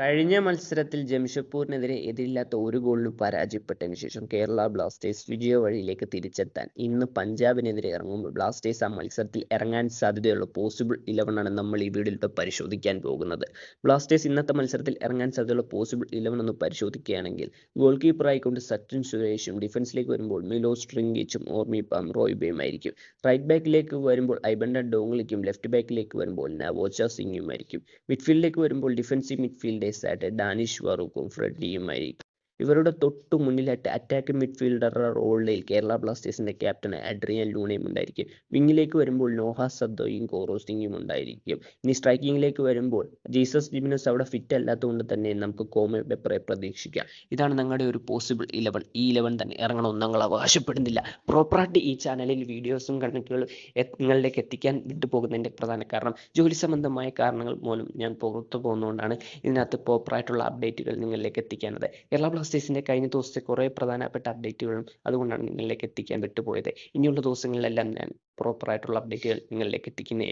കഴിഞ്ഞ മത്സരത്തിൽ ജംഷഡ്പൂരിനെതിരെ എതിരില്ലാത്ത ഒരു ഗോളിന് പരാജയപ്പെട്ടതിന് ശേഷം കേരള ബ്ലാസ്റ്റേഴ്സ് വിജയ വഴിയിലേക്ക് തിരിച്ചെത്താൻ ഇന്ന് പഞ്ചാബിനെതിരെ ഇറങ്ങുമ്പോൾ ബ്ലാസ്റ്റേഴ്സ് ആ മത്സരത്തിൽ ഇറങ്ങാൻ സാധ്യതയുള്ള പോസിബിൾ ആണ് നമ്മൾ ഈ വീഡിയോയിൽ പരിശോധിക്കാൻ പോകുന്നത്. ബ്ലാസ്റ്റേഴ്സ് ഇന്നത്തെ മത്സരത്തിൽ ഇറങ്ങാൻ സാധ്യതയുള്ള പോസിബിൾ ഇലവൻ ഒന്ന് പരിശോധിക്കുകയാണെങ്കിൽ ഗോൾ കീപ്പറായിക്കൊണ്ട് സച്ചിൻ സുരേഷും ഡിഫൻസിലേക്ക് വരുമ്പോൾ മിലോസ് ട്രിങ്കിച്ചും ഓർമിപ്പം റോയ്ബയും ആയിരിക്കും റൈറ്റ് ബാക്കിലേക്ക് വരുമ്പോൾ ഐബണ്ട ഡോങ്ലിക്കും ലെഫ്റ്റ് ബാക്കിലേക്ക് വരുമ്പോൾ നവോച്ച സിംഗും ആയിരിക്കും മിഡ്ഫീൽഡിലേക്ക് വരുമ്പോൾ defensive is at a Danish Varu ഇവരുടെ തൊട്ടു മുന്നിലായിട്ട് അറ്റാക്ക് മിഡ്ഫീൽഡറുടെ റോളിൽ കേരള ബ്ലാസ്റ്റേഴ്സിന്റെ ക്യാപ്റ്റൻ അഡ്രിയൻ ലൂണയും ഉണ്ടായിരിക്കും. വിങ്ങിലേക്ക് വരുമ്പോൾ നോഹ സദ്ദോയും കോറോ ഉണ്ടായിരിക്കും. ഇനി സ്ട്രൈക്കിങ്ങിലേക്ക് വരുമ്പോൾ ജീസസ് ജിമിനസ് അവിടെ ഫിറ്റ് അല്ലാത്തതുകൊണ്ട് തന്നെ നമുക്ക് കോമ പെപ്പറെ പ്രതീക്ഷിക്കാം. ഇതാണ് ഞങ്ങളുടെ ഒരു പോസിബിൾ ഇലവൻ ഈ ഇലവൻ തന്നെ ഇറങ്ങണമെന്ന് ഞങ്ങൾ അവകാശപ്പെടുന്നില്ല. പ്രോപ്പറായിട്ട് ഈ ചാനലിൽ വീഡിയോസും കണക്കുകളും നിങ്ങളിലേക്ക് എത്തിക്കാൻ വിട്ടുപോകുന്നതിന്റെ പ്രധാന കാരണം ജോലി സംബന്ധമായ കാരണങ്ങൾ മൂലം ഞാൻ പുറത്തു പോകുന്നതുകൊണ്ടാണ് ഇതിനകത്ത് പ്രോപ്പറായിട്ടുള്ള അപ്ഡേറ്റുകൾ നിങ്ങളിലേക്ക് എത്തിക്കാനത് കേരള ബ്ലാസ്റ്റേഴ്സിന്റെ കഴിഞ്ഞ ദിവസത്തെ കുറേ പ്രധാനപ്പെട്ട അപ്ഡേറ്റുകളും അതുകൊണ്ടാണ് നിങ്ങളിലേക്ക് എത്തിക്കാൻ വിട്ടുപോയത്. ഇനിയുള്ള ദിവസങ്ങളിലെല്ലാം ഞാൻ പ്രോപ്പറായിട്ടുള്ള അപ്ഡേറ്റുകൾ നിങ്ങളിലേക്ക് എത്തിക്കുന്നതായിരിക്കും